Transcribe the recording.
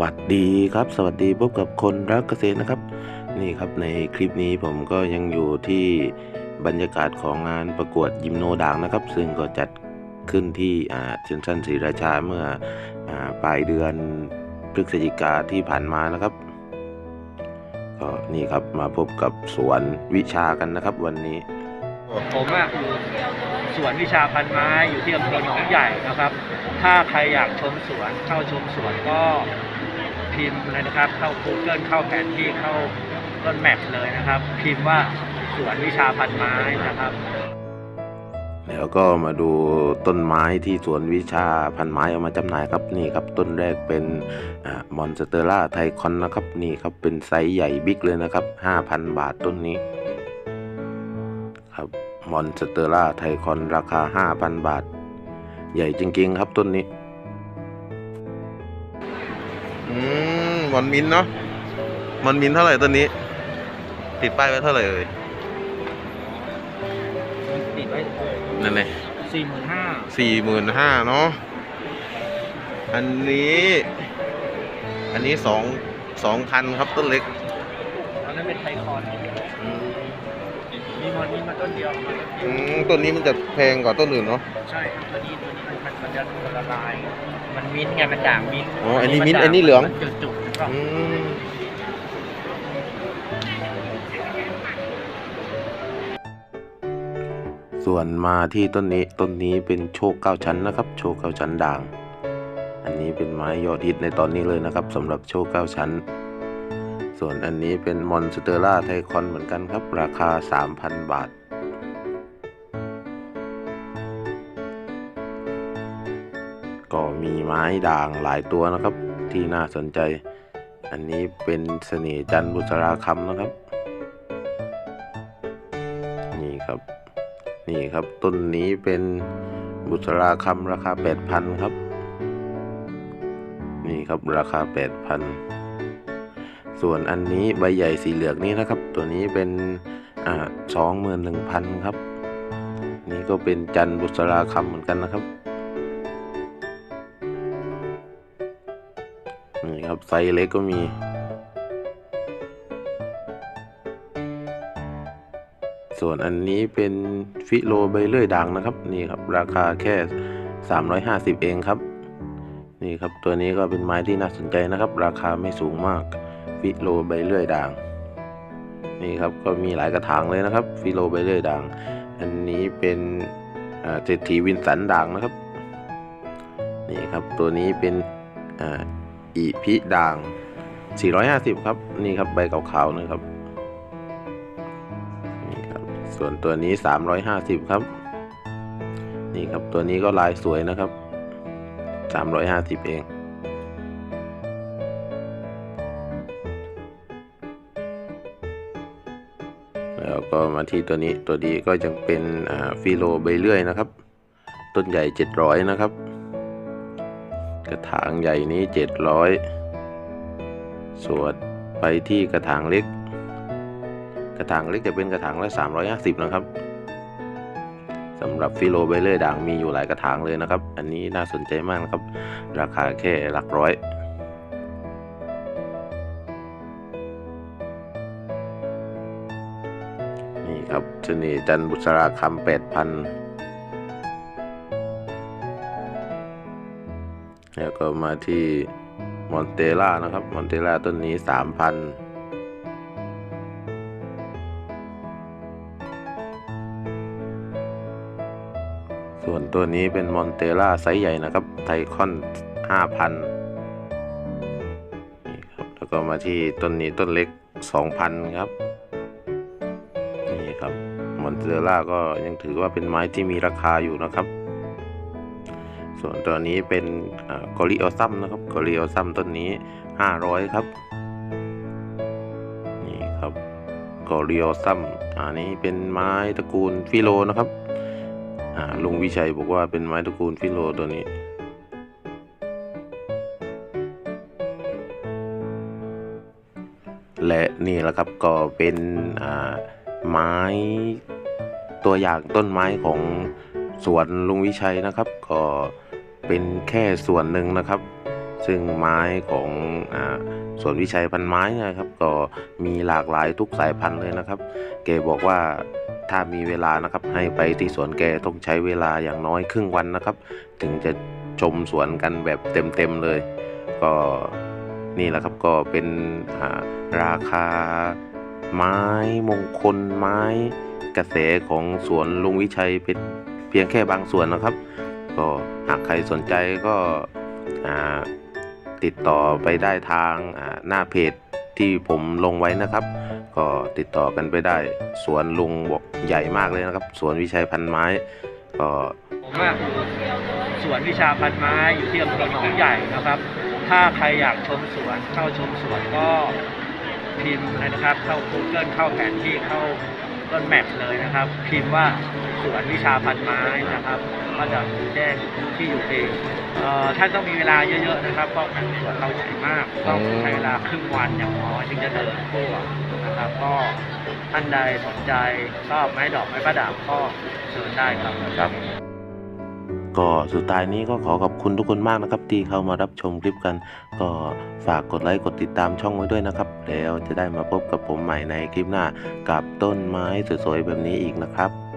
วัสดีครับ สวัสดีพบกับคนรักเกษตรนะครับ นี่ครับในคลิปนี้ผมก็ยังอยู่ที่บรรยากาศของงานประกวดยิมโนด่างนะครับ ซึ่งก็จัดขึ้นที่อ่าเซนทรัลศรีราชาเมื่ออปลายเดือนพฤศจิกาที่ผ่านมานะครับก็นี่ครับมาพบกับสวนวิชากันนะครับวันนี้ ผมอะอยู่สวนวิชาพันไม้อยู่ที่อำเภอหนองใหญ่นะครับ ถ้าใครอยากชมสวนเข้าชมสวนก็ พิมพ์เลยนะครับ เข้า Google เข้าแผนที่เข้าต้นแมปเลยนะครับ พิมพ์ว่าสวนวิชาพันไม้นะครับแล้วก็มาดูต้นไม้ที่สวนวิชาพันไม้เอามาจำหน่ายครับนี่ครับต้นแรกเป็นมอนสเตอร่าไทคอนนะครับนี่ครับเป็นไซส์ใหญ่บิ๊กเลยนะครับ 5,000 บาทต้นนี้ครับมอนสเตอร่าไทคอนราคา 5,000 บาท ใหญ่จริงๆครับต้นนี้อืม มอนมินเนาะมอนมินเท่าไหร่ตัวนี้ ติดป้ายไว้เท่าไหร่เอ่ยติดไว้นั่นเลยสี่หมื่นห้าสี่หมื่นห้าเนาะอันนี้ อันนี้สองสองพันครับต้นเล็กอันนั้นเป็นไทคอน มีมอนมีมาต้นเดียวมาต้นเดีอืยวมต้นนี้มันจะแพงกว่าต้นอื่นเนาะใช่ครับตัวนี้ตัวนี้มันมันจะละลาย มันมิ้นท์ไงมันด่างมิ้นท์อ๋ออันนี้มิ้นท์อันนี้เหลืองมันจุดๆนะครับอืมส่วนมาที่ต้นนี้ต้นนี้เป็นโชคเก้าชั้นนะครับ โชคเก้าชั้นด่าง อันนี้เป็นไม้ยอดฮิตในตอนนี้เลยนะครับสำหรับโชคเก้าชั้น ส่วนอันนี้เป็นมอนสเตอร่าไทคอนเหมือนกันครับ ราคา 3,000 บาท ก็มีไม้ด่างหลายตัวนะครับ ที่น่าสนใจ อันนี้เป็นเสน่ห์จันบุษราคำนะครับ นี่ครับ นี่ครับต้นนี้เป็นบุษราคำราคา 8,000 ครับ นี่ครับราคา 8,000 ส่วนอันนี้ใบใหญ่สีเหลืองนี้นะครับ ตัวนี้เป็นสองหมื่นหนึ่งพันครับ นี่ก็เป็นจันบุษราคำเหมือนกันนะครับนี่ครับไซส์เล็กก็มีส่วนอันนี้เป็นฟิโลใบเลื่อยด่างนะครับ นี่ครับราคาแค่ 350 เองครับ นี่ครับตัวนี้ก็เป็นไม้ที่น่าสนใจนะครับ ราคาไม่สูงมาก ฟิโลใบเลื่อยด่าง นี่ครับก็มีหลายกระถางเลยนะครับ ฟิโลใบเลื่อยด่าง อันนี้เป็นอ่าเศรษฐีวินสันด่างนะครับ นี่ครับตัวนี้เป็นอ่าอีพิด่าง 450 ครับ นี่ครับใบขาวๆนะครับนี่ครับ ส่วนตัวนี้ 350 ครับ นี่ครับตัวนี้ก็ลายสวยนะครับ 350 เอง ก็มาที่ตัวนี้ตัวนี้ก็ยังเป็นฟิโลใบเลื่อยนะครับ ต้นใหญ่ 700 นะครับ กระถางใหญ่นี้ 700ส่วนไปที่กระถางเล็ก กระถางเล็กจะเป็นกระถางละ 350 นะครับสำหรับฟิโลใบเลื่อยด่างมีอยู่หลายกระถางเลยนะครับ อันนี้น่าสนใจมากนะครับ ราคาแค่หลักร้อย ครับเสน่ห์จันบุษราคำแปดพันแล้วก็มาที่มอนเตล่านะครับ มอนเตล่าต้นนี้สามพันส่วนตัวนี้เป็นมอนเตล่าไซส์ใหญ่นะครับ ไทคอนห้าพันนี่ครับ แล้วก็มาที่ต้นนี้ต้นเล็กสองพันครับ ครับมอนเตอร่าก็ยังถือว่าเป็นไม้ที่มีราคาอยู่นะครับ ส่วนตัวนี้เป็นกอริออซัมนะครับกอริออซัมต้นนี้ 500 ครับ นี่ครับกอริออซัมอันนี้เป็นไม้ตระกูลฟิโลนะครับลุงวิชัยบอกว่าเป็นไม้ตระกูลฟิโลตัวนี้และนี่แหละครับก็เป็นอ่า ไม้ตัวอย่างต้นไม้ของสวนลุงวิชัยนะครับ ก็เป็นแค่ส่วนหนึ่งนะครับ ซึ่งไม้ของอสวนวิชัยพันไม้นะครับ ก็มีหลากหลายทุกสายพันธุ์เลยนะครับแกบอกว่าถ้ามีเวลานะครับให้ไปที่สวนแกต้องใช้เวลาอย่างน้อยครึ่งวันนะครับ ถึงจะชมสวนกันแบบเต็มๆเลย ก็นี่แหละครับก็เป็นราคา ไม้มงคลไม้กระแสของสวนลุงวิชัยเป็นเพียงแค่บางส่วนนะครับ ก็หากใครสนใจก็ติดต่อไปได้ทางหน้าเพจที่ผมลงไว้นะครับ ก็ติดต่อกันไปได้สวนลุงบอกใหญ่มากเลยนะครับ สวนวิชัยพันไม้ก็ผมอะอยู่สวนวิชาพันไม้อยู่ที่อำเภอหนองใหญ่นะครับ ถ้าใครอยากชมสวนเข้าชมสวนก็ พิมพ์เลยนะครับ เข้า Google เข้าแผนที่เข้าต้นแมปเลยนะครับ พิมพ์ว่าสวนวิชาพันไม้นะครับ ก็จะแจ้งที่อยู่เองเอ่อท่านต้องมีเวลาเยอะๆนะครับเพราะสวนเราใหญ่มาก ต้องใช้เวลาครึ่งวันอย่างน้อยถึงจะเดินทั่วนะครับ ก็ท่านใดสนใจชอบไม้ดอกไม้ประดับก็เชิญได้ครับครับ ก็สุดท้ายนี้ก็ขอขอบคุณทุกคนมากนะครับ ที่เข้ามารับชมคลิปกัน ก็ฝากกดไลค์กดติดตามช่องไว้ด้วยนะครับ แล้วจะได้มาพบกับผมใหม่ในคลิปหน้ากับต้นไม้สวยๆแบบนี้อีกนะครับ